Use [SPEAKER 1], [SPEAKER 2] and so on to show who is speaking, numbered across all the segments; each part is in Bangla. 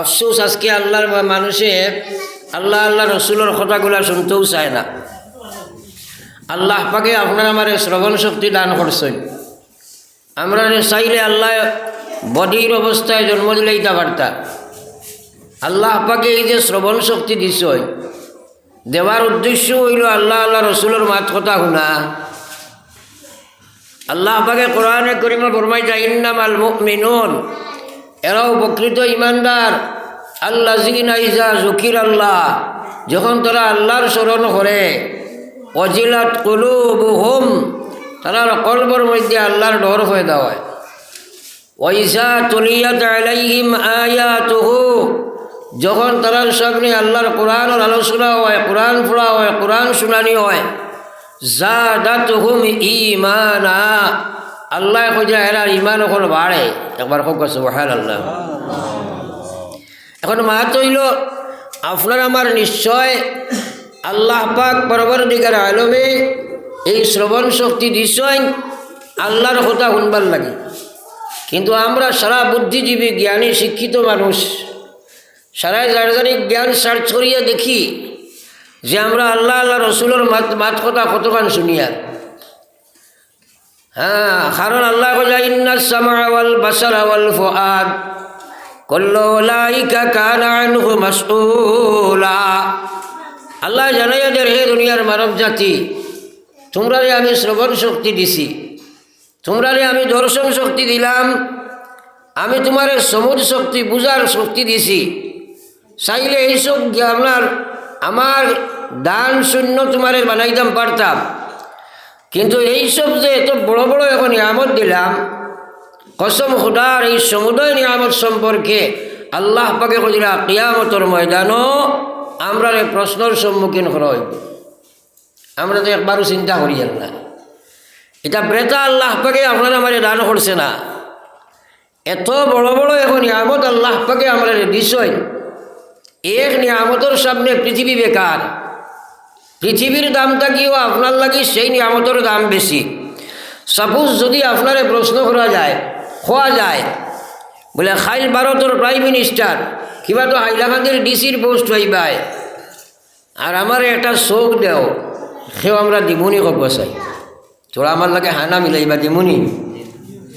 [SPEAKER 1] আফসোস, আজকে আল্লাহর মানুষে আল্লাহ আল্লাহ রসুলের কথাগুলো শুনতেও চায় না। আল্লাহ পাকে আপনার আমার শ্রবণ শক্তি দান করছেন। আমরা চাইলে আল্লাহ বডির অবস্থায় জন্ম দিলেই তা পারতা আল্লাহ পাকে এই যে শ্রবণ শক্তি দিছ দেওয়ার উদ্দেশ্য হইল আল্লাহ আল্লাহ রসুলের মাত কথা শুনা। আল্লাহ পাকে কোরআনে করিমা ফরমাই যায় ইন্নাম এরাও প্রকৃত ইমানদার। আল্লাহ জিন আইজা জকির আল্লাহ যখন তারা আল্লাহর স্মরণ করে অজিলাত কলু বুহুম তারা কলবর মধ্যে আল্লাহর ডর হয়ে দেওয়ায় ওইসা তলিয়াত আলাইহিম যখন তারার সামনে আল্লাহর কোরআনের আলোচনা হয়, কোরআন পড়া হয়, কোরআন শুনানি হয় যা জাদাত হুম ইমানা আল্লাহ কইয়া এরা ইমান এখন বাড়ে একবার খুব বহাল আল্লাহ এখন মা তৈল আপনার আমার নিশ্চয় আল্লাহ পাক পরবর দিকার আলমে এই শ্রবণ শক্তি দিছয় আল্লাহর কথা শুনবার লাগে। কিন্তু আমরা সারা বুদ্ধিজীবী, জ্ঞানী, শিক্ষিত মানুষ সারা জার্জানিক জ্ঞান সার্চ করিয়া দেখি যে আমরা আল্লাহ আল্লাহ, রসুলের মাত মাত কথা কতক্ষণ শুনিয়ার হ্যাঁ কারণ আল্লাহ কইলা ইন্না সামাওয়াল বাসারাওয়াল ফুআদ। কুল্লু উলাইকা কানা আনহু আল্লাহ জানাইয়া দেন হে দুনিয়ার মানব জাতি তোমরারে আমি শ্রবণ শক্তি দিছি তোমরারে আমি দর্শন শক্তি দিলাম, আমি তোমার সমুদ শক্তি বুঝার শক্তি দিছি, চাইলে এইসব আপনার আমার দান শূন্য তোমারে বানাইতাম পারতাম। কিন্তু এইসব যে এত বড় বড় এখন নিয়ামত দিলাম, কসম খুদার এই সমুদয় নিয়ামত সম্পর্কে আল্লাহ পাকে কইলা কিয়ামতর ময়দানও আমরা এই প্রশ্নের সম্মুখীন করা হইব। আমরা তো একবারও চিন্তা করি না। এটা ব্রেতা আল্লাহ পাকে আপনারা আমার দান করছে না। এত বড় বড় এখন নিয়ামত আল্লাহ পাকে আমরা দিছই এক নিয়ামতের সামনে পৃথিবী বেকার। পৃথিবীর দামটা কিও আপনার লাগি সেই নিয়ামতের দাম বেশি। সাপোজ যদি আপনারে প্রশ্ন করা যায়, খোয়া যায়, বলে খাইল ভারতের প্রাইম মিনিস্টার, কিবা তো হাইলাকান্দির ডিসির পোস্ট হইবাই, আর আমার একটা শোক দেও, সেও আমরা দিমুনি কব চাই। তোরা আমার লাগে হানা মিলাইবা দিমুনি,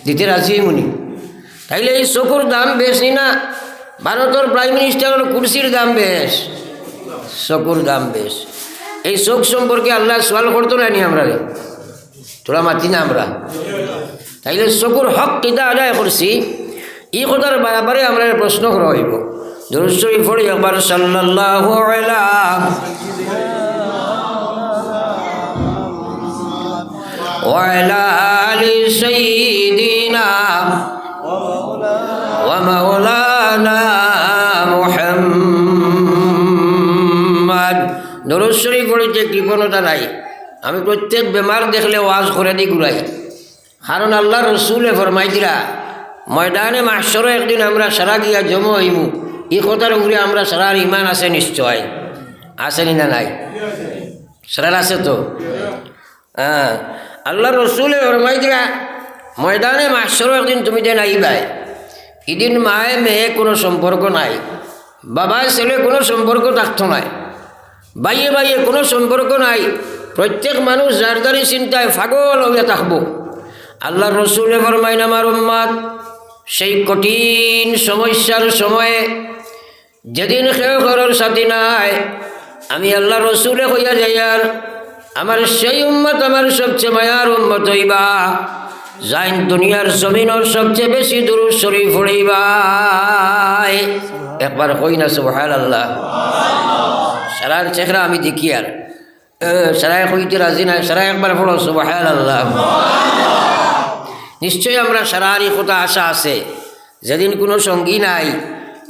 [SPEAKER 1] দিতে রাজি মুনি। তাইলে এই চকুর দাম বেশি না ভারতের প্রাইম মিনিস্টারের কুর্সির দাম বেশ চকুর দাম বেশ এই চোখ সম্পর্কে আল্লাহ সোয়াল করতো না নি আমরা তোরা মাতি না আমরা তাইলে চকুর হক কিতা আদায় করছি এই কথার ব্যাপারে আমরা প্রশ্ন করা হইব দুরুশ্বরী পড়ি একবার সাল্লাল্লাহু আলা وعلى آل سيدنا ومولانا শরীফ পড়িতে কৃপণতা নাই। আমি প্রত্যেক বেমার দেখলে ওয়াজ করে দি ঘুরাই। কারণ আল্লাহ রসুলে ফরমাই দিলা ময়দানে মাসর একদিন আমরা সারা গিয়া জম হইমু। এই কথার উপরে আমরা সারার ইমান আছে নিশ্চয়। আসেনি না নাই? সারার আছে তো? হ্যাঁ। আল্লাহ রসুলে ফরমাই দিলা ময়দানে মাসর একদিন তুমি দেন আইবাই এদিন মায়ে মেয়ে কোনো সম্পর্ক নাই। বাবা ছেলে কোনো সম্পর্ক থাকতো নাই। বাইয়ে বাইয়ে কোনো সম্পর্ক নাই। প্রত্যেক মানুষ যার যারি চিন্তায় ফাগল হয়ে থাকব। আল্লাহ রসুলে ফরমাইন, আমার উম্মাদ, সেই কঠিন সমস্যার সময়ে যেদিন কেউ ঘরের সাথী নাই, আমি আল্লাহ রসুলে হইয়া যাই আর আমার সেই উম্মত আমার সবচেয়ে মায়ার উম্মত হইবা। যাইন দুনিয়ার জমিনের সবচেয়ে বেশি দূর শরীফ হইবাই একবার কই না সুবহান আল্লাহ সারার চেহারা আমি দেখি আর সারায় কইতে রাজি নাই সারা একবার পড়ো সুবহান আল্লাহ নিশ্চয়ই আমরা সারারই কথা আশা আছে যেদিন কোনো সঙ্গী নাই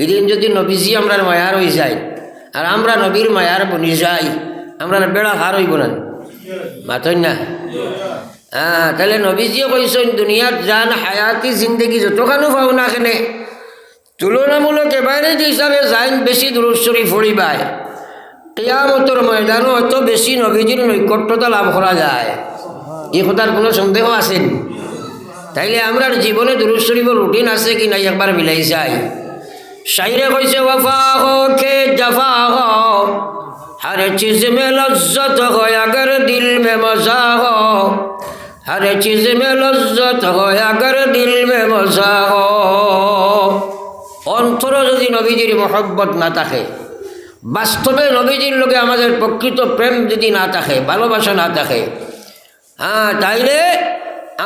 [SPEAKER 1] এদিন যদি নবীজি আমরা মায়ার হয়ে যায় আর আমরা নবীর মায়ার বনি যাই আমরা বেড়া হার হইব না মাতই না হ্যাঁ তাহলে নবীজিও কইছেন দুনিয়াত যান হায়াতি জিন্দগি যতখানো পাও না কেনে তুলনামূলক এবারে যে হিসাবে যাইন বেশি দূরস্বরী ফড়িবায় কেয়ামতর ময়দান হয়তো বেশি নবীজির নৈকট্যতা লাভ করা যায়। এ কথার কোনো সন্দেহ আসেন? তাইলে আমরা জীবনে দুরুদ রুটিন আছে কি নাই একবার মিলাই যাই। সাইরে কইছে, ওয়াফা হো খে জাফা হো? হর চিজ মে লজ্জত হো আগর দিল মে মজা হো। হর চিজ মে লজ্জত হো আগর দিল মে মজা হো। অন্তর যদি নবীজির মহব্বত না থাকে বাস্তবে নবীজির লোকে আমাদের প্রকৃত প্রেম যদি না থাকে, ভালোবাসা না থাকে হ্যাঁ তাইলে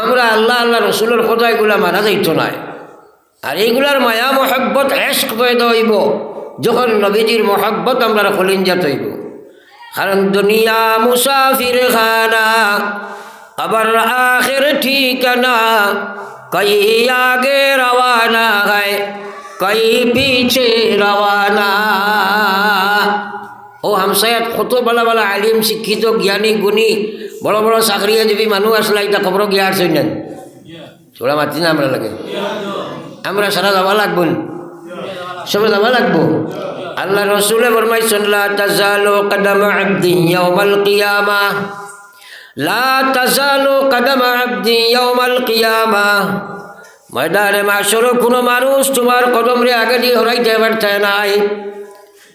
[SPEAKER 1] আমরা আল্লাহ আল্লাহ রসুলের কথাগুলা মানা যাইত নয় আর এইগুলার মায়া, মহব্বত এস্ক পয়দা হইব যখন নবীজির মহব্বত আমরা খলিঞ্জাত হইব কারণ দুনিয়া মুসাফির খানা, আবার আখের ঠিকানা, কই আগে রওয়ানা হয়, কই পিছে রওয়ানা। ও হামসায়াত কত বলা বলা আলিম, শিক্ষিত, জ্ঞানী, গুণী, বড় বড় চাকরিজীবী মানুষ আসলে এটা খবর গিয়া আসছেন না ছোড়া মাতি না আমরা লাগে। আমরা সারা যাওয়া লাগবো। সবে যাওয়া লাগবো। আল্লাহ রসুলে ফরমাইছেন, লা তাজালু কদম আবদি ইয়াউমাল কিয়ামা। লা তাজালু কদম আবদি ইয়াউমাল কিয়ামা। ময়দানে মাসর কোনো মানুষ তোমার কদম রে আগে দিয়ে হরাইতে পারছে নাই।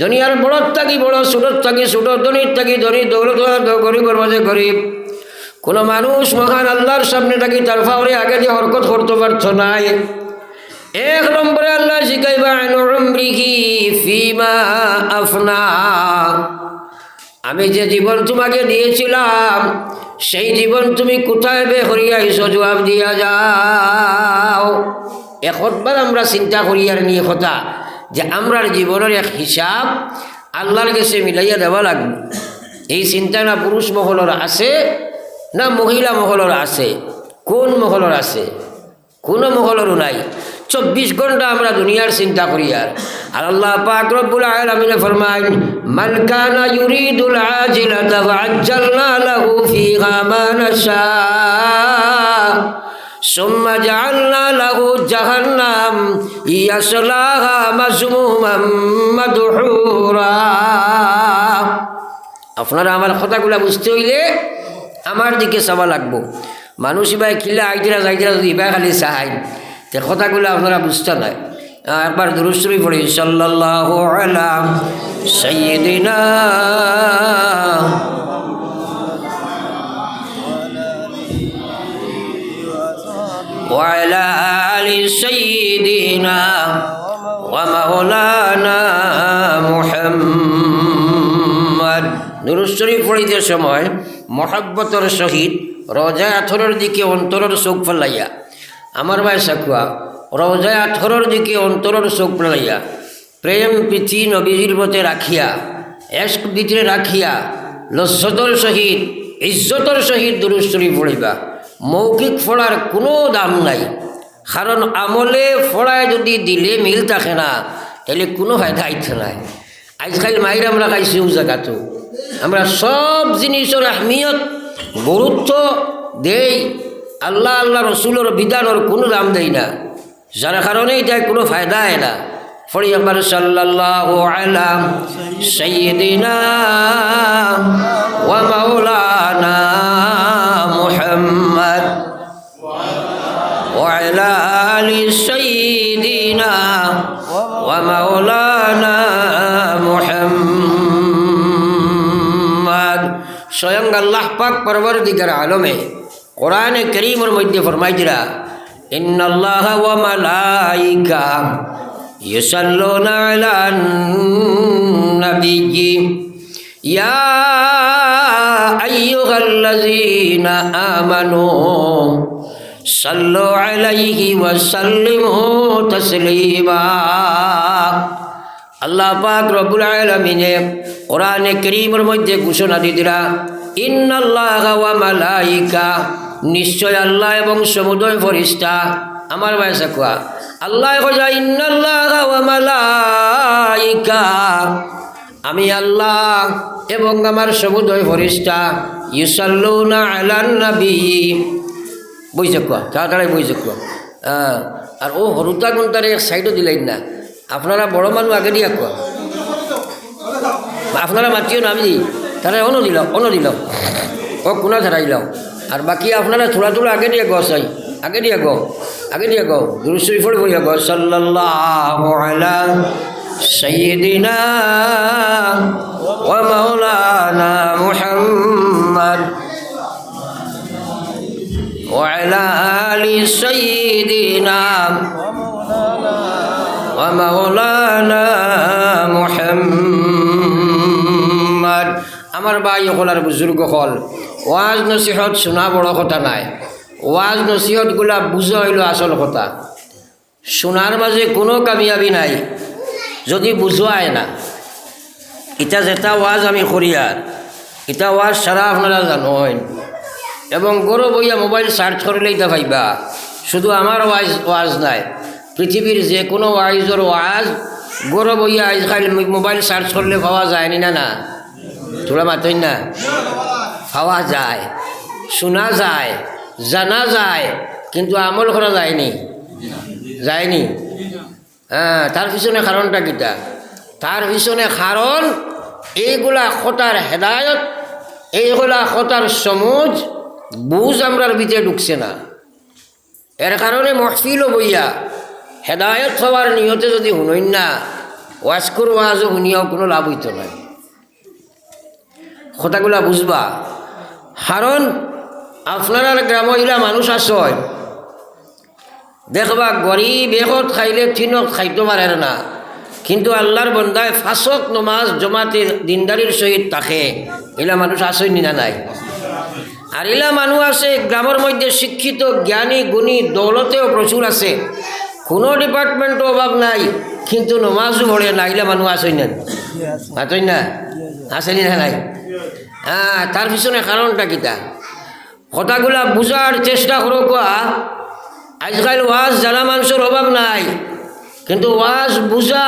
[SPEAKER 1] দুনিয়ার বড়র থাকি বড় ছোটোর থাকি ছোটো ধনির থাকি ধনী দৌলত গরিবের মাঝে গরিব। কোনো মানুষ মহান আল্লাহর সামনে থাকি তার ফাওরে আগে দিয়ে হরকত করতে পারতো নাই এক নম্বরে আল্লাহ শিখাইবা আফনা। আমি যে জীবন তোমাকে দিয়েছিলাম, সেই জীবন তুমি কোথায় বে হরিয়াইছো জবাব দিয়া যাও। একবার আমরা চিন্তা করি আর নিয়ে কথা। যে আমরার জীবনের এক হিসাব আল্লাহর কাছে মিলাইয়া দেওয়া লাগবে। এই চিন্তা না পুরুষ মহলের আছে, না মহিলা মহলের আছে, কোন মহলের আছে? কোনো মহলেরও নাই। চব্বিশ ঘণ্টা আমরা দুনিয়ার চিন্তা করি আর। আর আল্লাহ পাক রব্বুল আলামিন মান কানা ইউরিদুল ثم جعلنا له جهنم يصلاها مذموما مدحورا আপনারা আমার কথাগুলো বুঝতে হইলে আমার দিকে চাবা লাগবো মানুষ ইবাই খিল্লা আইদিরা যাইদিরা যদি ইবাই খালি চাহাই তে কথাগুলো আপনারা বুঝতে নাই একবার দুরুশ্রী পড়ি সাল্লাহ আলাম সৈয়দিনা وعلى آل سيدنا ومولانا محمد নুরুশ্বরী পড়িতে সময় মহাব্বতর সহিত রজা আথরের দিকে অন্তরের চোখ ফেলাইয়া আমার ভাই সাকুয়া রজা আথরের দিকে অন্তরের চোখ ফেলাইয়া প্রেম প্রীতি নবীজির মতে রাখিয়া এস্ক ভিতরে রাখিয়া লজ্জতর সহিত ইজ্জতর সহিত দুরুস্তরী পড়িবা মৌখিক ফোড়ার কোনো দাম নাই। কারণ আমলে ফোড়ায় যদি দিলে মিল থাকে না, তাহলে কোনো ফায়দা আইতে নাই। আজকাল মাইর আমরা খাইছি ও জায়গাতো আমরা সব জিনিসের আহমিয়ত, গুরুত্ব দেই। আল্লাহ আল্লাহ রসুলের বিধানের কোনো দাম দেই না। যার কারণে এটা কোনো ফায়দা হয় না। ফড়ি একবার সাল্লাহ আলাম সৈয়দিনা স্বয়ং আল্লাহ পাক পরবর্তীকার আলমে কোরআনে করিমের মধ্যে ফরমাই দিরা إن الله وملائكة يصلون على النبي يا أيها الذين آمنوا صلوا عليه وسلموا تسليما আল্লাহ পাক রব্বুল আলামিনে কোরআনে করিমের মধ্যে ঘোষণা দিদিরা ইন্নাল্লাহ মালাইকা। নিশ্চয় আল্লাহ এবং সমুদয় ফরিস্তা। আমার বয়সে কোয়া আল্লাহ কজা ইন্নাল্লাহ মালাইকা। আমি আল্লাহ এবং আমার সমুদয় ফরিস্তা। ইউসাল্লুনা আলান নবী। বুঝছে কোয়া তাড়াতাড়ি বুঝছে কোয়া আর ও হরুতা গুন্তারে এক সাইডও দিলেন না। আপনারা বড় মানুষ আগে দিয়া কোয়া। আপনারা মাতিও না আমি। তাহলে অনদি দিল অনদি দিল ও কোনা ধারাই লাও আর বাকি আপনারা থোড়া থোড়া আগে দিয়ে গছ আই আগে দিয়ে গ আগে দিয়ে গো গুরু শরীফর বইয়া গো সাল্লাল্লাহু আলা সাইয়্যিদিনা আলি সাইয়্যিদিনা ওয়া আমার ভাই হল আর বুজুর্গ হল ওয়াজ নসিহত শোনা বড় কথা নাই। ওয়াজ নসিহতগুলা বুঝা হইল আসল কথা। শোনার মাঝে কোনো কামিয়াবি নাই। যদি বুঝোয়ায় না। এটা যেটা ওয়াজ আমি করি আর এটা ওয়াজ সারা আপনারা জানেন এবং গরো বইয়া মোবাইল সার্চ করলে এটা ভাইবা শুধু আমার ওয়াজ ওয়াজ নাই। পৃথিবীর যে কোনো ওয়াইজর ওয়াজ গরো বইয়া আজকাল মোবাইল সার্চ করলে পাওয়া যায়নি না না? তোরা মাতই না। পাওয়া যায়, শোনা যায়, জানা যায়, কিন্তু আমল করা যায়নি। যায়নি? হ্যাঁ তার পিছনে কারণটা কিটা? তার পিছনে কারণ এইগুলা খতার হেদায়ত, এইগুলা খতার সমুজ, বুঝ আমরার ভিতরে ঢুকছে না। এর কারণে মহফিলও বইয়া হেদায়ত হওয়ার নিয়তে যদি শুনইন না ওয়াজ করো ওয়াজও শুনিয়াও কোনো লাভ হইতো না। কথাগুলা বুঝবা। কারণ আপনার গ্রাম ইলা মানুষ আসয় দেখবা গরিব এখত খাইলে তিনত খাইতে পারে না। কিন্তু আল্লাহর বন্দায় ফাঁসত নমাজ জমাতে দিনদারির সহিত তাকে এলা মানুষ আসেনি না নাই। আর এলা মানুষ আছে, গ্রামের মধ্যে শিক্ষিত, জ্ঞানী, গুণী, দৌলতেও প্রচুর আছে। কোনো ডিপার্টমেন্টও অভাব নাই, কিন্তু নমাজও পড়ে না, এলা মানুষ আসেন না আসেন না? আসেনি নাই? হ্যাঁ তার পিছনে কারণটা কিতা কথাগুলা বুঝার চেষ্টা করো কোয়া। আজকাল ওয়াজ জানা মানুষের অভাব নাই। কিন্তু ওয়াজ বুঝা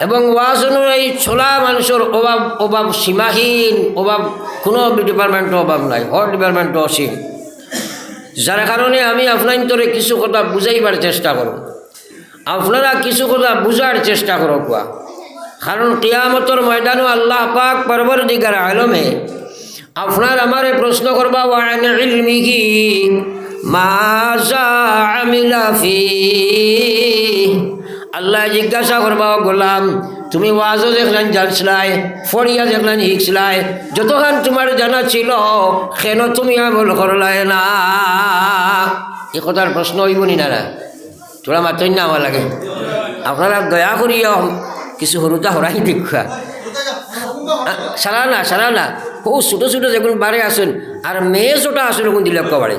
[SPEAKER 1] এবং ওয়াজ অনুযায়ী ছোলা মানুষের অভাব অভাব সীমাহীন, অভাব কোনো ডিপার্টমেন্টের অভাব নাই, হর ডিপার্টমেন্টও অসীম। যার কারণে আমি আপনার তোরে কিছু কথা বুঝাইবার চেষ্টা করব। আপনারা কিছু কথা বুঝার চেষ্টা করো কোয়া। কারণ কিয়ামতর ময়দানও আল্লাহ পাক পরবর দিগার আলমে আপনার আমারে প্রশ্ন করবা মাজা আল্লাহ জিজ্ঞাসা করবা গোলাম, তুমি ওয়াজও দেখলেন, জানছিলাই ফড়িয়া দেখলেন শিখছিলাই যতক্ষণ তোমার জানা ছিল, কেন তুমি আমল করলাই না? এ কথার প্রশ্ন হইব নি তোরা মাতই না আমার লাগে। আপনারা দয়া করিয়া কিছু সৰুতা হৰাই দেখা সারা না সারা না ও, ছোটো ছোটো যেগুলো বারে আসুন, আর মেয়ে ছোটো আসুন কোন দিলে বাড়ি।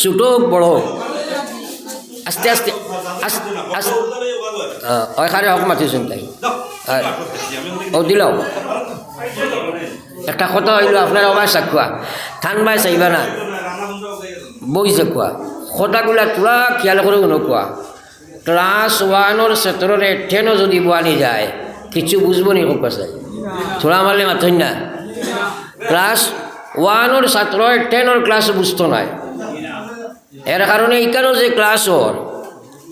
[SPEAKER 1] ছোটো, বড়। আস্তে আস্তে ওইখানে হক মাতিছেন তাই। ও দিল একটা কথা হইল, আপনার অবাই চাকুয়া ঠান বাই চাইবা না। বই চাকুয়া কথাগুলা তোরা খেয়াল করে ক্লাছ ওৱানৰ চেতৰৰে টেনো যদি বোৱানি যায়, কিছু বুঝব নি খুব চাই থোড়া মারলে মাথই না। ক্লাস ওয়ানোর ছাত্র টেনের ক্লাস বুঝতো নাই এর কারণে এখানেও যে ক্লাস ওর,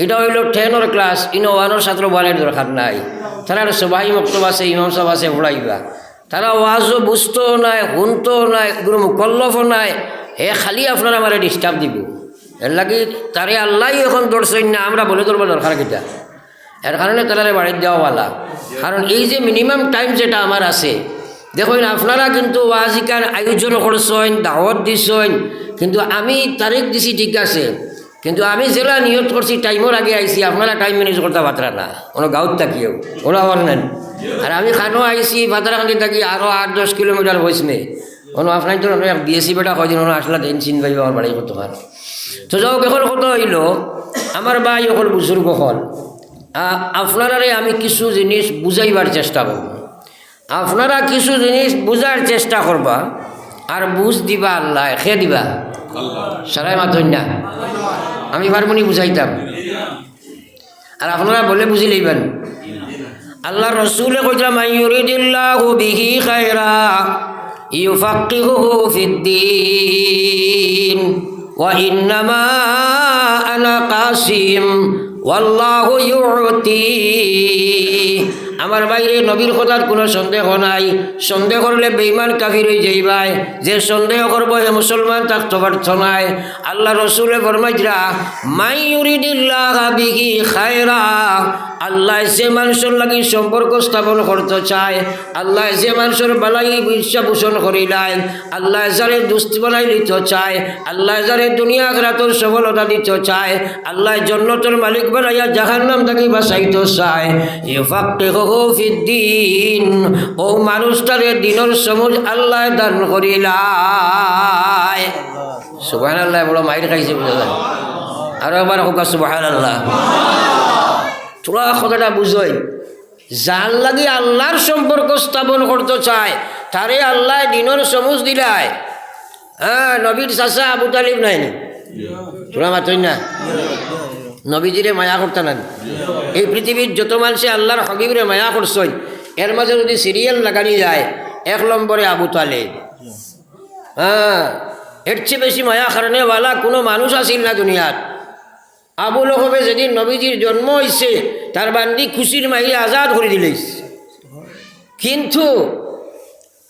[SPEAKER 1] এটা হইল টেনের ক্লাস, ইনো ওয়ানোর ছাত্র বলার দরকার নাই। তারা সবাই মক্তব আছে, ইমাম সাহেব আছে, পড়াইবা। তারা ওয়াজও বুঝতো নাই, শুনতো নাই, কোনো মুকল্লফও নাই। হে খালি আপনারা আমার ডিস্টার্ব দিব। এর লাগি তারে আল্লাহ এখন দর্শন না, আমরা বলে ধরবো দরকার কিটা। এর কারণে তারা বাড়ির দেওয়াওয়ালা কারণ এই যে মিনিমাম টাইম যেটা আমার আছে, দেখুন, আপনারা কিন্তু ওয়াজিকার আয়োজন করছেন, দাওয়াত দিছেন, কিন্তু আমি তারিখ দিছি ঠিক আছে, কিন্তু আমি যেটা নিয়ত করছি টাইমের আগে আইছি, আপনারা টাইম ম্যানেজ করতে পাত্রা না। কোনো গাঁত থাকিও ওরা নেন আর আমি খানো আইছি ভাতারাখানি থাকি আরও আট, দশ কিলোমিটার হয়েছে কোনো আপনার তো বিএসসি বেটা কয়দিন আসলা, দিন চিন পাইব আমার বাড়ি করতে পার তো যাও এখন কত হইল আমার ভাই অকল বুজুর্গ হল। আপনারারে আমি কিছু জিনিস বুঝাইবার চেষ্টা করব আপনারা কিছু জিনিস বুঝার চেষ্টা করবা আর বুঝ দিবা আল্লাহ খে দিবা। সারাই মাতন না আমি পারবনি বুঝাইতাম আর আপনারা বলে বুঝি লইবেন। আল্লাহ রসুলে কইলা মাইয়ুরিদিল্লাহু বিহি খায়রা ইউফাক্কিহুহু ফিদ্দিন। ইন্নামা আনা কাসিম, ওয়াল্লাহু ইউতি। আমার বাইরে নবীর কথার কোনো সন্দেহ নাই। সন্দেহ করলে বেইমান কাফির হয়ে যাইবাই। যে সন্দেহ করব হে মুসলমান থাকতে পারত নাই আল্লাহ রসুলে ফরমাইজরা মাই ইউরিদিল্লাহ বিহি খায়রা আল্লাহ যে মানুষের লাগি সম্পর্ক স্থাপন করতে চায়, আল্লাহ যে মানুষের বালাই বিশ্বাস পোষণ করিলাই আল্লাহ যারে দুস্তি বানাই দিতে চায়, আল্লাহ যারে দুনিয়া রাতর সফলতা দিতে চায়, আল্লাহ জন্নতর মালিক বানাইয়া জাহান নাম থাকি বাঁচাইতে চায়। এ ফাক্তে ফিদ্দিন, ও মানুষটারে দিনের সমুজ আল্লাহ দান করিলাই সুবাহ আল্লাহ বড় মাইর খাইছে বুঝা আরও একবার হোক সুবাহ আল্লাহ তোরা কথাটা বুঝই। যার লাগি আল্লাহর সম্পর্ক স্থাপন করতে চায়, তারে আল্লাহ দিনের সমুজ দিলায়। হ্যাঁ নবীর চাষা আবু তালিব নাই নি? তোরা মাতই না? নবীজিরে মায়া করতে না? এই পৃথিবীর যত মানুষে আল্লাহর হবিবরে মায়া করছই, এর মাঝে যদি সিরিয়াল লাগানি যায়, এক নম্বরে আবু তালেব। হ্যাঁ এর চেয়ে বেশি মায়া কারণেওয়ালা কোনো মানুষ আসিল না দুনিয়ার আবুল হবে যেদিন নবীজির জন্ম হয়েছে তার বান্দি খুশির মাহিরে আজাদ করে দিলেই কিন্তু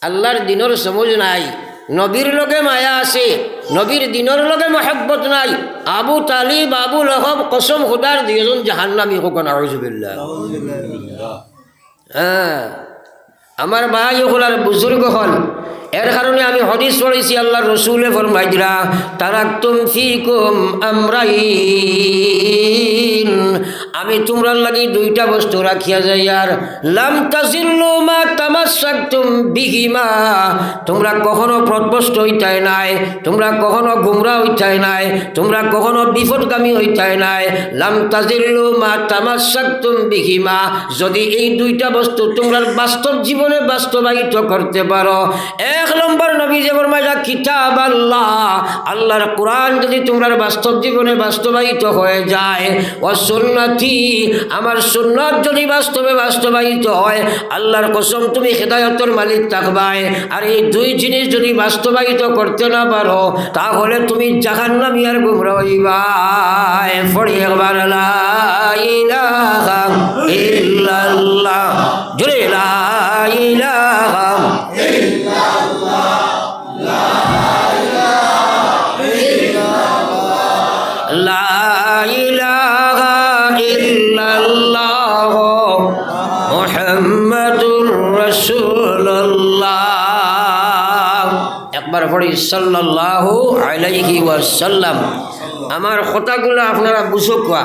[SPEAKER 1] আল্লাহর দিনের সমজ নাই নবীর লগে মায়া আছে নবীর দিনের লগে মহব্বত নাই। আবু তালিব আবু লহব কসম খুদার দুজন জাহান্নামি হোক নাউজুবিল্লাহ। হ্যাঁ আমার মা হলার বুজুর্গ হল এর কারণে আমি হদিস পড়েছি আল্লাহ রসুলে ফরমাইজরা তারা তুম ফিকুম আমরাইন। আমি তোমরার লাগি দুইটা বস্তু রাখিয়া যাই, আর লাম তাজিল্লু মা তামাশাকতুম বিহিমা। তোমরা কখনো প্রদবস্ত হইতাই নাই, তোমরা কখনো গুমরা হইতাই নাই, তোমরা কখনো বিপদগামী হইতাই নাই। লাম তাজিল্লু মা তামাশাকতুম বিহিমা। যদি এই দুইটা বস্তু তোমরা বাস্তব জীবনে বাস্তবায়িত করতে পারো এক নম্বর নবী যে বর্মাইরা কিতাব আল্লাহ আল্লাহর কোরআন যদি তোমরা বাস্তব জীবনে বাস্তবায়িত হয়ে যায়, ও সুন্নতি, আমার সুন্নত যদি বাস্তবে বাস্তবায়িত হয়, আল্লাহর কসম তুমি হেদায়তর মালিক থাকবাই। আর এই দুই জিনিস যদি বাস্তবায়িত করতে না পারো, তাহলে তুমি জাহান্নামি আর গুমরা হইবাই। পড়ি একবার, লা ইল্লাল্লাহ। জোরে ইলাহা একবার পড়ি, সাল্লাল্লাহু আলাইহি ওয়াসাল্লাম। আমার কথাগুলো আপনারা বুঝো কোয়া।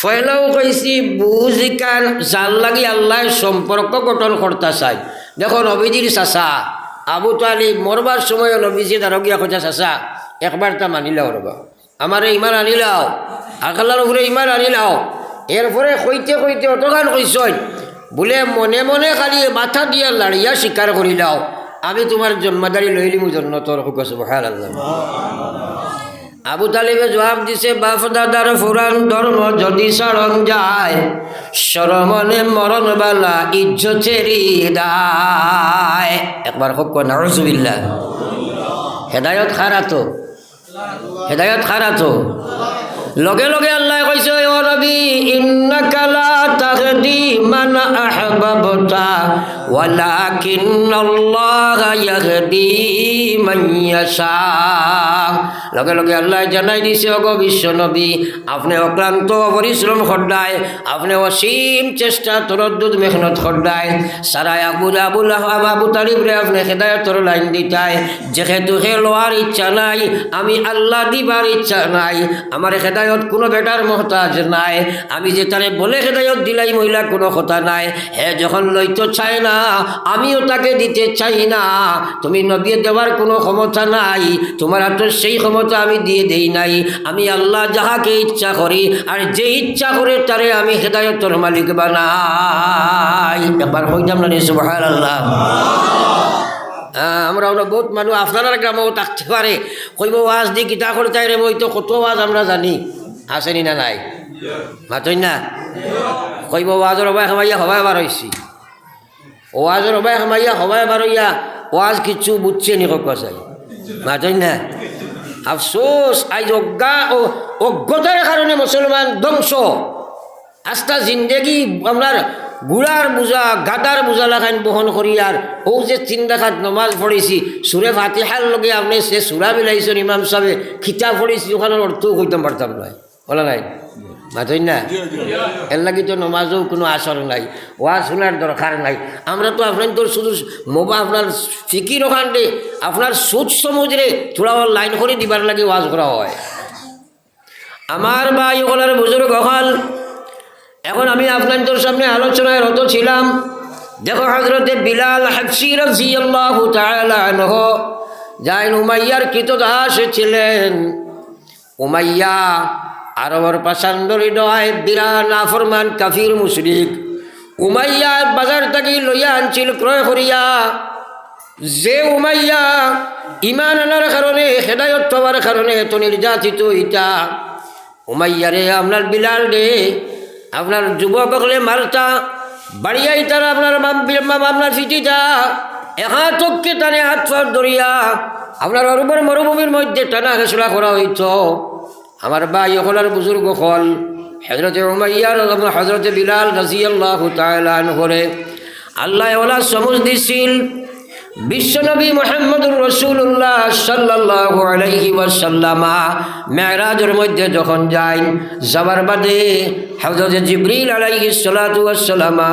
[SPEAKER 1] ফয়লাও কইছি বুঝিকান জাল লাগি আল্লাহ সম্পর্ক গঠন করতে চাই। দেখো নবীজির চাচা, আবু তালিব মরবার সময় নবীজি দারগিয়া কথা চাচা, একবার তা মানিলাও রবা। আমার ইমান আনিলাও আকালার উপরে ইমান আনিলাও এরপরে কইতে কইতে অতগান কইসই বলে মনে মনে খালি মাথা দিয়া লাড়িয়া স্বীকার করিলাও আমি তোমার জন্মদারি লইলি মু জন্ম তোর হুকস বহাল আল্লাহ আবু তালিবে জবাব দিছে, বাপ দাদার ফুরান ধর্ম যদি সরম যায় সরমনে মরণ বালা ইজ্জতেরি দায়। একবার হোক নারজুবিল্লা হেদায়ত খারা হেদায়ত খারা লগে লগে আল্লাহ কৈছে ও নবী, ইন্নাকা তাহদি মান আহবাবতা, ওয়ালাকিন্নাল্লাহা ইয়াহদি মান লগে লগে আল্লাহ জানাই দিছে অগ বিশ্ব নবী আপনি অক্লান্ত পরিশ্রম খড্ডায় আপনি অসীম চেষ্টা, তরদ্দুদ, মেহনত খড্ডায় সারাই আবুল আবুল আবু তালিবরে আপনি হেদায়তর লাইন দিতায়, যেহেতু হে লোয়ার ইচ্ছা নাই, আমি আল্লাহ দিবার ইচ্ছা নাই, আমার হেদায়ত কোনো বেটার মহতাজ নাই, আমি যে তারে বলে হেদায়ত দিলাই মহিলা, কোনো কথা নাই, হে যখন লইতে চায় না, আমিও তাকে দিতে চাই না। তুমি নবী দেওয়ার কোনো ক্ষমতা নাই। তোমার তো সেই ক্ষমতা আমি দিয়ে দেই নাই। আমি আল্লাহ যাহাকে ইচ্ছা করি, আর যে ইচ্ছা করে তারে আমি হেদায়তর মালিক বানাই। একবার হইতাম না সুবাহ আল্লাহ আমরা আমরা বহুত মানুষ আপনার গ্রামেও থাকতে পারে। কইব, ওয়াজ দি কিতা করতে রে বই তো কত ওয়াজ আমরা জানি। আসেনি না নাই? মাতই না? কইব, ওয়াজর হবাই খামাইয়া হবাই বার হয়েছি ওয়াজর হবাই খামাইয়া, হবাই বার হইয়া ওয়াজ কিচ্ছু বুঝছে নি কক চাই। মাতই না? আফসোস আজ অজ্ঞা ও অজ্ঞতার কারণে মুসলমান ধ্বংস। আস্তা জিন্দেগি, আপনার গুড়ার বোঝা গাদার বোঝা লাগাইন বহন করি আর ও যে তিন রাখাত নমাজ পড়েছি সুরে ফাতিহার লগে আপনি সে সুরা বিলাইছেন ইমাম সাহেব খিতা পড়েছি ওখানের অর্থ কইতাম পারতাম নয় বলা নাই? মাতই না? এর লাগি তো নমাজও কোনো আসর নাই ওয়াজ শোনার দরকার নাই। আমরা তো আপনার তো শুধু মোবা আপনার ফিকির ওখানে আপনার সোচ সমুদ্রে থোড়া লাইন করে দিবার লাগে ওয়াজ করা হয়। আমার বা ইগলার বুজুর্গ হল এখন আমি আপনাদের সামনে আলোচনায় রত ছিলাম। দেখো হজরতে বিলাল হাফসি রাজিয়াল্লাহু তাআলা আনহু যাইন উমাইয়ার কৃতদাস ছিলেন। উমাইয়া আরবর পাশান্দরি নয় বিরা নাফরমান কাফির মুশরিক। উমাইয়া বাজার থেকে লইয়া আনছিল, ক্রয় করিয়া। যে উমাইয়া ইমান আনার কারণে, হেদায়ত পাওয়ার কারণে এত নির্যাতিত ইটা উমাইয়ারে আপনার বিলাল রে, আপনার যুবক হলে মারতা। বাড়িয়াই তারা আপনার মাম- আপনার ফিটিটা এহাতককে টানে হাত ধরিয়া, আপনার অরুবর মরুভূমির মধ্যে টানা হেসড়া করা হইত। আমার ভাই হলার বুজুর্গ হল হজরতে উমাইয়ার হজরতে বিলাল রাজিয়াল্লাহ তাহলে আল্লাহ ওলা সমুজ দিছিল বিশ্বনবী মোহাম্মদুর রসুল্লাহ সাল্লাহ আলাইহি ওয়াসাল্লামা মেরাজের মধ্যে যখন যাই, যাবার বাদে হজরত জিবরিল আলাইহি সালাতু ওয়াসাল্লামা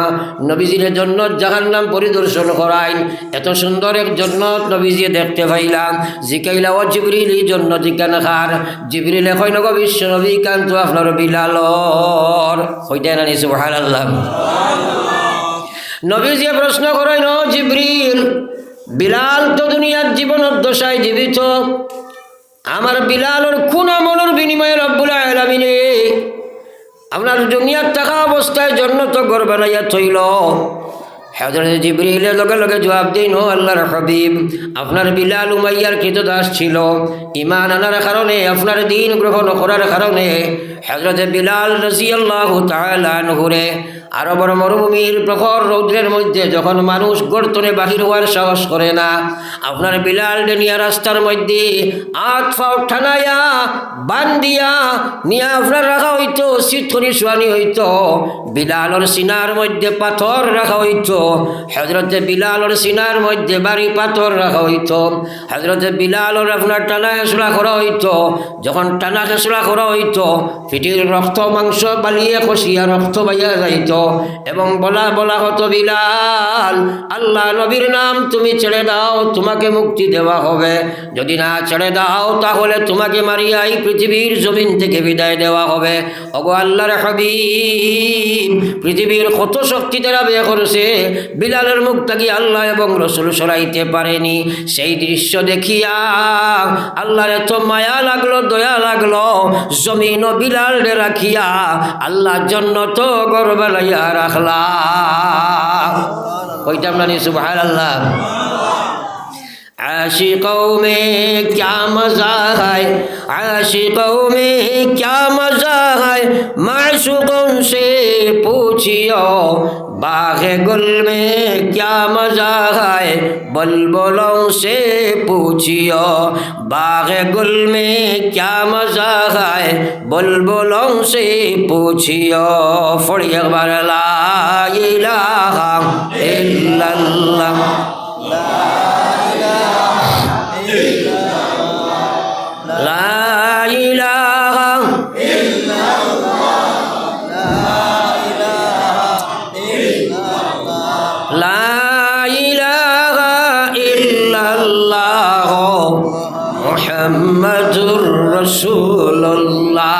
[SPEAKER 1] নবীজির জন্য জাহান্নাম পরিদর্শন করাইন। এত সুন্দর এক জন্নত নবীজি দেখতে পাইলাম। জিকাইলা, ও জিবরিল, এই জন্য জিকান খার? জিবরিল এখন নগ বিশ্ব নবী কান্ত আপনার বিলালর? হইতে না নিছে সুবহানাল্লাহ। নবীজি প্রশ্ন করেন জিবরিল বিলাল তো দুনিয়ার জীবনের দশায় জীবিত। আমার বিলালর কোন আমলের বিনিময়ে রব্বুল আলামিনে আপনার দুনিয়ার থাকা অবস্থায় জন্য তো গর্বে বানাইয়া থইল। হজরত জিবরিলের লগে লগে জবাব দিন, ও আল্লাহর হাবিব, আপনার বিলাল উমাইয়ার কৃতদাস ছিল। ইমান আনার কারণে, আপনার দিন গ্রহণ করার কারণে হজরত বিলাল রসিয়াল্লাহ তালানহুরে আরবর মরুভূমির প্রখর রৌদ্রের মধ্যে যখন মানুষ গর্তনে বাহির হওয়ার সাহস করে না, আপনার বিলাল নিয়া রাস্তার মধ্যে আট ফাও ঠানাইয়া বান্দিয়া নিয়া আপনার রাখা হইতো শীতখনি শোয়ানি হইতো, বিলালর সিনার মধ্যে পাথর রাখা হইতো। হজরতে বিলালর সিনার মধ্যে বাড়ি পাথর রাখা হইতো। হজরতে বিলালর আপনার টানা হেসড়া করা হইতো। যখন টানা হেসড়া করা হইতো, পিঠির রক্ত, মাংস বালিয়ে কষিয়া রক্ত বাইয়া যাইত এবং বলা বলা হতো, বিলাল, আল্লাহ নবীর নাম তুমি ছেড়ে দাও, তোমাকে মুক্তি দেওয়া হবে। যদি না ছেড়ে দাও, তাহলে তোমাকে মারিয়া এই পৃথিবীর জমিন থেকে বিদায় দেওয়া হবে। অগো আল্লাহর হাবিব, পৃথিবীর কত শক্তি তারা বিয়ে করেছে বিলালের মুখ থেকে আল্লাহ এবং রসুল সরাইতে পারেনি। সেই দৃশ্য দেখিয়া আল্লাহর এত মায়া লাগল, দয়া লাগল, জমিন ও বিলাল রাখিয়া আল্লাহর জন্য তো গর্বালাইয়া রাখলা। ওইটা আমরা নিয়ে সুবাহ আল্লাহ মে میں کیا مزہ ہے عاشقوں میں ক্যা মজা হায় মাসু কৌশে পুছিও बाग गुल में क्या मज़ा है बुलबुलों से पूछियो बाग गुल में क्या मज़ा है बुलबुलों से पूछियो फड़ी अकबर ला इलाहा इल्लल्लाह মোহাম্মদুর রসুল্লাহ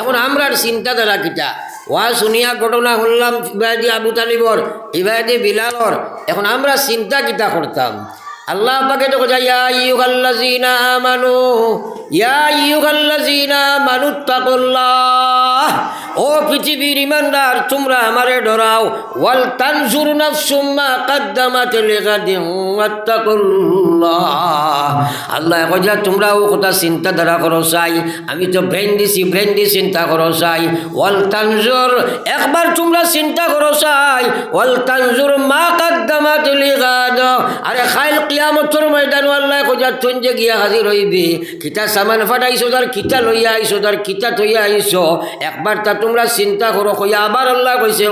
[SPEAKER 1] এখন আমরার চিন্তাধারা কিটা? ওয়া শুনিয়া ঘটনা শুনলাম ইবাদি আবু তালিবর, ইবাদি বিলালর। এখন আমরা চিন্তা কিতা করতাম? আল্লাহ পাকে তো কোথায় ইয়া ইয়ুহাল্লাযীনা আমানু, ইয়া ইয়ুহাল্লাযীনা আমানু, তাকুল্লাহ। ও পৃথিবীর ইমানদার, তোমরা আমারে ডরাও। ওয়াল তানজুর নাফসুম্মা কাদ্দামাত লিগাদিন ওয়াত্তাকুল্লাহ। আল্লাহ কইলা তোমরা ও কথা চিন্তা ধারা করো চাই আমি তো ব্রেন দিছি, ব্রেন দি চিন্তা করো চাই ওয়াল তানজুর, একবার তোমরা চিন্তা করো চাই ওয়াল তানজুর মা কাদ্দামাত লিগাদ। আরে খাইল কিয়ামতর ময়দান আল্লাহ কইলা তুই যে গিয়া হাজির হইবি, কিতা সামান ফাটাইছো তার কিতা লইয়া আইছো তার কিতা থইয়া আইছো, একবার তা তোমরা চিন্তা করো কইয়া আবার আল্লাহ কইছে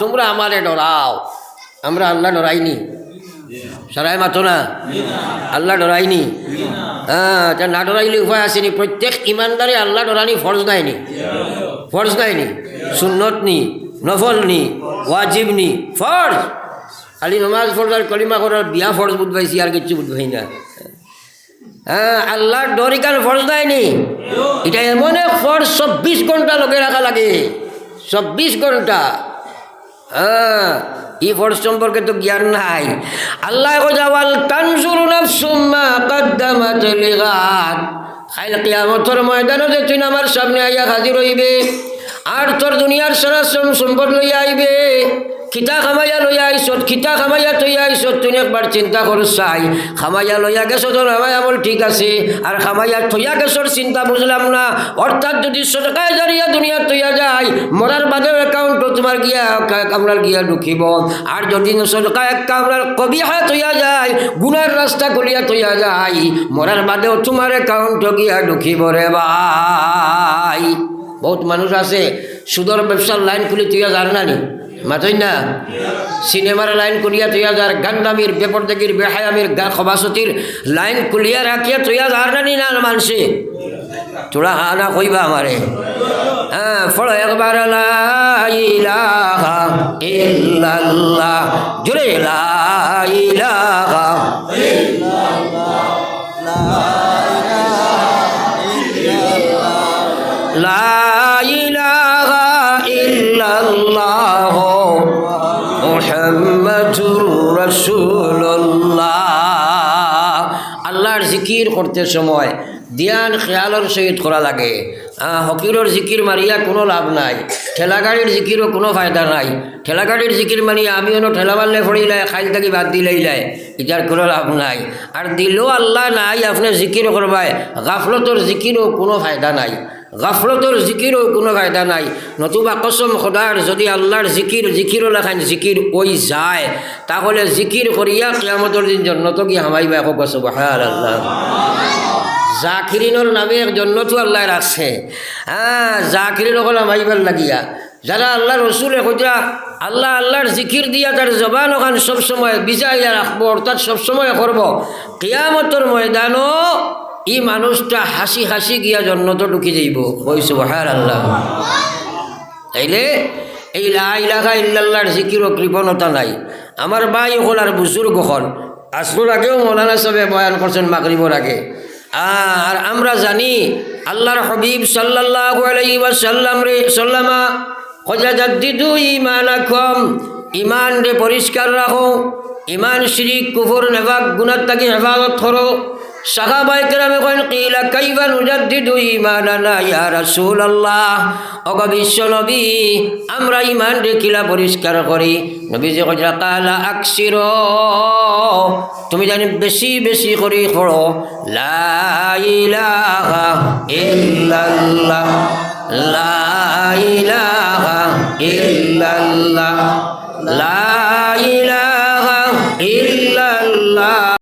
[SPEAKER 1] তোমরা আমারে ডরাও। আমরা আল্লাহ ডরাইনি। সারাই মাতো না? আল্লাহ ডরাইনি? হ্যাঁ তা না ডরাইলে উপায় আসেনি। প্রত্যেক ইমানদারে আল্লাহ ডরানি, ফরজ নাইনি ফরজ নাইনি সুন্নত নি? নফল নি? ওয়াজিব নি? ফরজ। খালি নমাজ ফরজ আর কলিমা করার বিয়া ফরজ বুধবাইছি আর কিচ্ছু বুধবাই না। হ্যাঁ আল্লাহর ডরিকান ফরজ দেয়নি এটা এমন এক ফরজ, চব্বিশ ঘণ্টা লোকে রাখা লাগে। চব্বিশ ঘণ্টা। হ্যাঁ এই ফরজ সম্পর্কে তো জ্ঞান নাই। আল্লাহ যাওয়াল তানসুরুনা সুম্মা কদ্দামাত ময়দানও যে তুই আমার সামনে আইয়া হাজির হইবে, আর তোর দুনিয়ার সারা শ্রম সম্পদ লইয়া আইবে। খিতা খামাইয়া লইয়া আইসত খিতা খামাইয়া তৈয়া আইসত তুই একবার চিন্তা কর, চাই। খামাইয়া লইয়া গেছ তোর আমার আমল ঠিক আছে, আর খামাইয়া থইয়া গেছর চিন্তা বুঝলাম না। অর্থাৎ যদি সরকায় জারিয়া দুনিয়া তৈয়া যায় মরার বাদেও একাউন্টও তোমার গিয়া কামলার গিয়া ঢুকিব। আর যদি সরকার কবি কবিহা তৈয়া যায় গুনার রাস্তা গলিয়া তৈয়া যায় মরার বাদেও তোমার একাউন্ট গিয়া ঢুকিব রে ভাই। বহুত মানুষ আছে সুদর ব্যবসার লাইন খুলে তুইয়া যার না নি? মাতই না সিনেমার লাইন কুলিয়া তুইয়া যার গান্দামির বেপরদাগির, বেহায়ামির, গা খবাসতির লাইন কুলিয়া রাখিয়া তুইয়া যার না নি না মানসে। তোরা হা না কইবা আমারে। হ্যাঁ ফল একবার ইলাহা ইল্লাল্লাহ জুড়ে ইলাহা মুহাম্মাদুর রাসূলুল্লাহ। আল্লাহর জিকির করতে সময় ধ্যান খেয়ালর সহিত করা লাগে। হকিরর জিকির মারিয়া কোনো লাভ নাই। ঠেলা গাড়ির জিকিরও কোনো ফায়দা নাই। ঠেলা গাড়ির জিকির মারিয়া আমি অন্য ঠেলা মারলে ফড়িলাই খাইল থাকি বাদ দিলেই লাই। এটার কোনো লাভ নাই। আর দিলেও আল্লাহ নাই, আপনি জিকির করবাই গাফলতর জিকিরও কোনো ফায়দা নাই। গাফলতর জিকিরও কোনো ফায়দা নাই। নতুবা কসম খোদার যদি আল্লাহর জিকির জিকিরও লেখান জিকির ওই যায়, তাহলে জিকির করিয়া কিয়ামতর দিন জন্নত কি হামাইবা এখন কসম হায় আল্লাহ নামে এক জন্নতও আল্লাহ রাখছে হ্যাঁ জাকিরিন ওখানে মাইবার লাগিয়া। যারা আল্লাহ রসুল কইরা আল্লাহ আল্লাহর জিকির দিয়া তার জবান ওখান সবসময় বিজাইয়া রাখব অর্থাৎ সবসময় করব কিয়ামতর ময়দানও ই মানুষটা হাসি হাসি গিয়া জন্নত ঢুকি যাইব। কইছো হার আল্লাহ তাইলে এই লাইলাখা ইল্লাল্লাহর জিকিরও কৃপণতা নাই। আমার বাই হল আর বুজুর্গ হল আসর আগেও মৌলানা সাহেব বয়ান করছেন মাগরিবর আগে। আর আমরা জানি আল্লাহর হবিব সাল্লাল্লাহু আলাইহি ওয়াসাল্লাম রে সাল্লামা ইমান আখম ইমান রে পরিষ্কার রাখো। ইমান শিরিক, কুফর নেভাক গুনার তাকে হেফাজত করো। সাহাবাই কেরামে কইন কিলা কাইবা নুজাদ্দিদু ঈমানানা ইয়া রাসূলুল্লাহ? ওগো বিশ্ব নবী, আমরা ঈমান দেখিলা পরিষ্কার করি। নবীজি কইরা কালা আকসির। তুমি জানি বেশি বেশি করি পড়ো। লা ইলাহা ইল্লাল্লাহ। লা ইলাহা ইল্লাল্লাহ। লা